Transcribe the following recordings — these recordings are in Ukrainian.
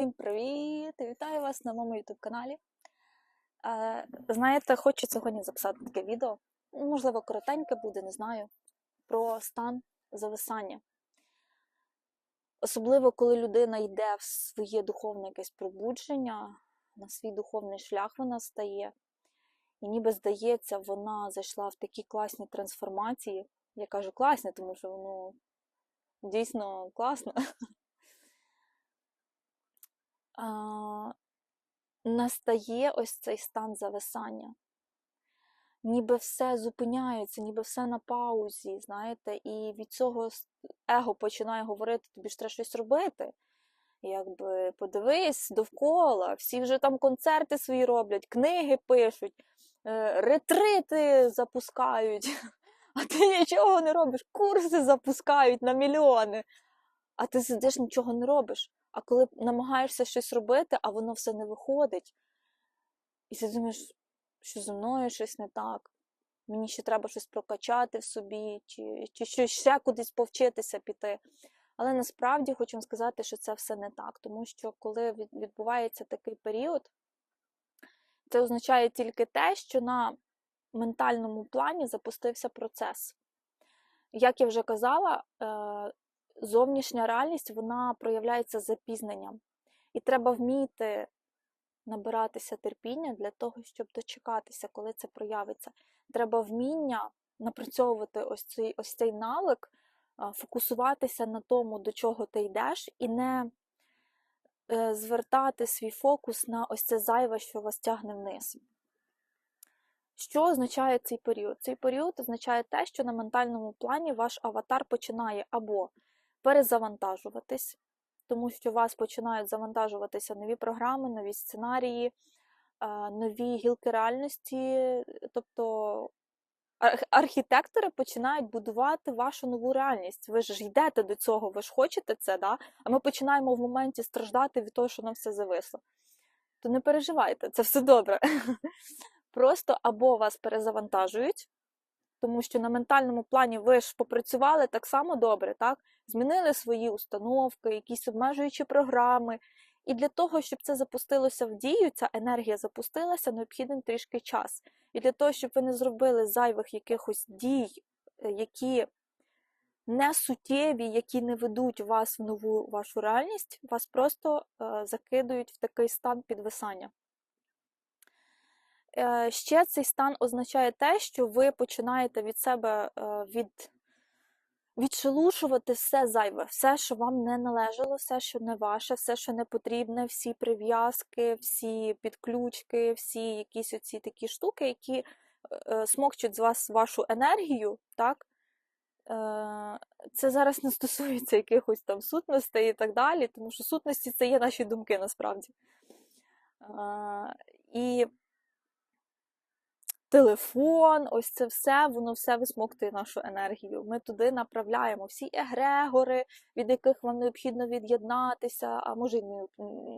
Всім привіт! Вітаю вас на моєму YouTube каналі. Знаєте, хочу сьогодні записати таке відео, ну, можливо, коротеньке буде, не знаю, про стан зависання. Особливо, коли людина йде в своє духовне якесь пробудження, на свій духовний шлях вона стає. І ніби здається, вона зайшла в такі класні трансформації. Я кажу класні, тому що воно дійсно класно. настає ось цей стан зависання. Ніби все зупиняється, ніби все на паузі, знаєте, і від цього его починає говорити, тобі ж треба щось робити. Якби подивись довкола, всі вже там концерти свої роблять, книги пишуть, е, ретрити запускають, а ти нічого не робиш, курси запускають на мільйони, а ти сидиш нічого не робиш. А коли намагаєшся щось робити, а воно все не виходить, і ти думаєш, що зі мною щось не так, мені ще треба щось прокачати в собі, чи, чи щось ще кудись повчитися піти. Але насправді хочу сказати, що це все не так, тому що коли відбувається такий період, це означає тільки те, що на ментальному плані запустився процес. Як я вже казала, е, зовнішня реальність вона проявляється запізненням. І треба вміти набиратися терпіння для того, щоб дочекатися, коли це проявиться. Треба вміння напрацьовувати ось цей, ось цей навик, фокусуватися на тому, до чого ти йдеш, і не е, звертати свій фокус на ось це зайве, що вас тягне вниз. Що означає цей період? Цей період означає те, що на ментальному плані ваш аватар починає або перезавантажуватись, тому що у вас починають завантажуватися нові програми, нові сценарії, е, нові гілки реальності. Тобто архітектори починають будувати вашу нову реальність. Ви ж йдете до цього, ви ж хочете це, да? а ми починаємо в моменті страждати від того, що нам все зависло. То не переживайте, це все добре. Просто або вас перезавантажують, тому що на ментальному плані ви ж попрацювали так само добре, так? Змінили свої установки, якісь обмежуючі програми. І для того, щоб це запустилося в дію, ця енергія запустилася, необхідний трішки час. І для того, щоб ви не зробили зайвих якихось дій, е, які не суттєві, які не ведуть вас в нову вашу реальність, вас просто е, закидують в такий стан підвисання. Е, Ще цей стан означає те, що ви починаєте від себе е, від, відшелушувати все зайве, все, що вам не належало, все, що не ваше, все, що не потрібне, всі прив'язки, всі підключки, всі якісь оці такі штуки, які е, смокчуть з вас вашу енергію, так? Це зараз не стосується якихось там сутностей і так далі, тому що сутності це є наші думки насправді. І телефон, ось це все, воно все висмоктує нашу енергію. Ми туди направляємо всі егрегори, від яких вам необхідно від'єднатися, а може й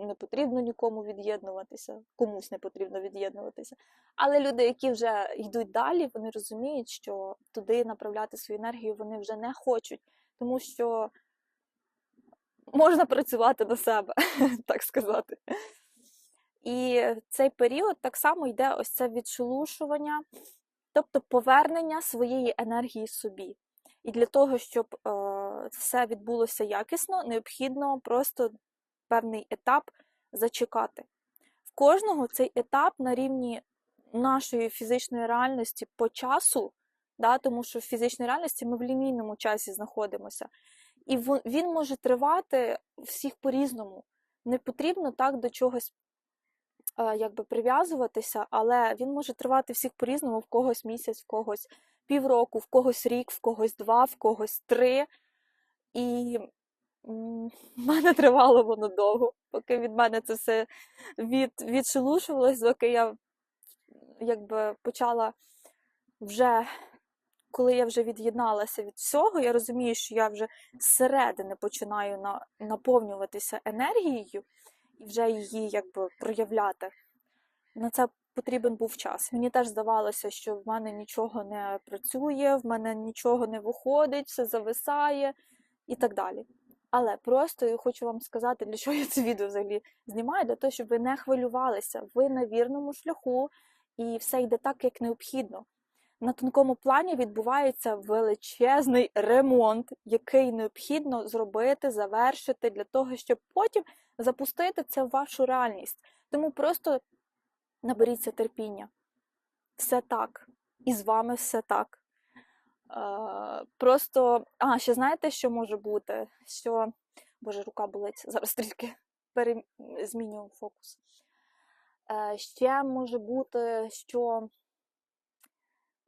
не, потрібно нікому від'єднуватися, комусь не потрібно від'єднуватися. Але люди, які вже йдуть далі, вони розуміють, що туди направляти свою енергію вони вже не хочуть, тому що можна працювати на себе, так сказати. І в цей період так само йде ось це відшелушування, тобто повернення своєї енергії собі. І для того, щоб е, все відбулося якісно, необхідно просто певний етап зачекати. В кожного цей етап на рівні нашої фізичної реальності по часу, да, тому що в фізичній реальності ми в лінійному часі знаходимося. І він може тривати всіх по-різному. Не потрібно так до чогось якби прив'язуватися, але він може тривати всіх по-різному, в когось місяць, в когось півроку, в когось рік, в когось два, в когось три. І в мене тривало воно довго, поки від мене це все від, відшелушувалось, доки я якби почала вже. Коли я вже від'єдналася від всього, я розумію, що я вже зсередини починаю на, наповнюватися енергією і вже її якби проявляти. На це потрібен був час. Мені теж здавалося, що в мене нічого не працює, в мене нічого не виходить, все зависає і так далі. Але просто я хочу вам сказати, для чого я це відео взагалі знімаю, для того, щоб ви не хвилювалися. Ви на вірному шляху і все йде так, як необхідно. На тонкому плані відбувається величезний ремонт, який необхідно зробити, завершити для того, щоб потім запустити це в вашу реальність. Тому просто наберіться терпіння. Все так. І з вами все так. Е, Просто, а, ще знаєте, що може бути? Що, боже, рука болить, зараз трішки пере... змінюю фокус. Е, Ще може бути, що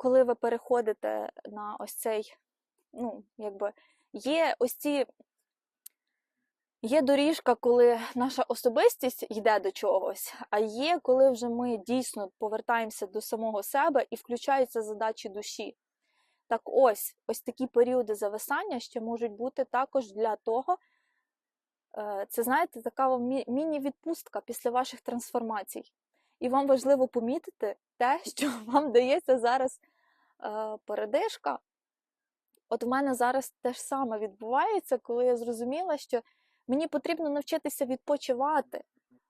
коли ви переходите на ось цей, ну, якби, є ось ці. Є доріжка, коли наша особистість йде до чогось, а є, коли вже ми дійсно повертаємося до самого себе і включаються задачі душі. Так ось, ось такі періоди зависання ще можуть бути також для того, е, це, знаєте, така міні-відпустка після ваших трансформацій. І вам важливо помітити те, що вам дається зараз передишка. От в мене зараз те ж саме відбувається, коли я зрозуміла, що мені потрібно навчитися відпочивати.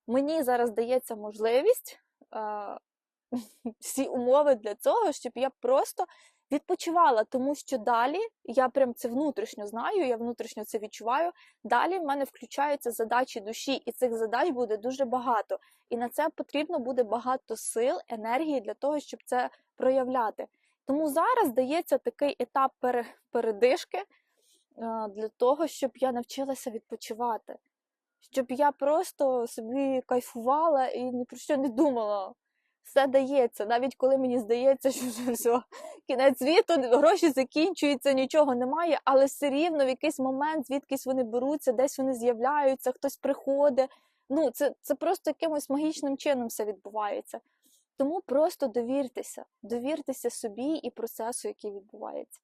Мені зараз дається можливість е, всі умови для цього, щоб я просто відпочивала, тому що далі я прям це внутрішньо знаю, я внутрішньо це відчуваю. Далі в мене включаються задачі душі, і цих задач буде дуже багато. І на це потрібно буде багато сил, енергії для того, щоб це проявляти. Тому зараз дається такий етап пере- передишки е, для того, щоб я навчилася відпочивати, щоб я просто собі кайфувала і ні про що не думала. Все дається, навіть коли мені здається, що вже все, кінець світу, гроші закінчуються, нічого немає, але все рівно в якийсь момент звідкись вони беруться, десь вони з'являються, хтось приходить. Ну, це, це просто якимось магічним чином все відбувається. Тому просто довіртеся, довіртеся собі і процесу, який відбувається.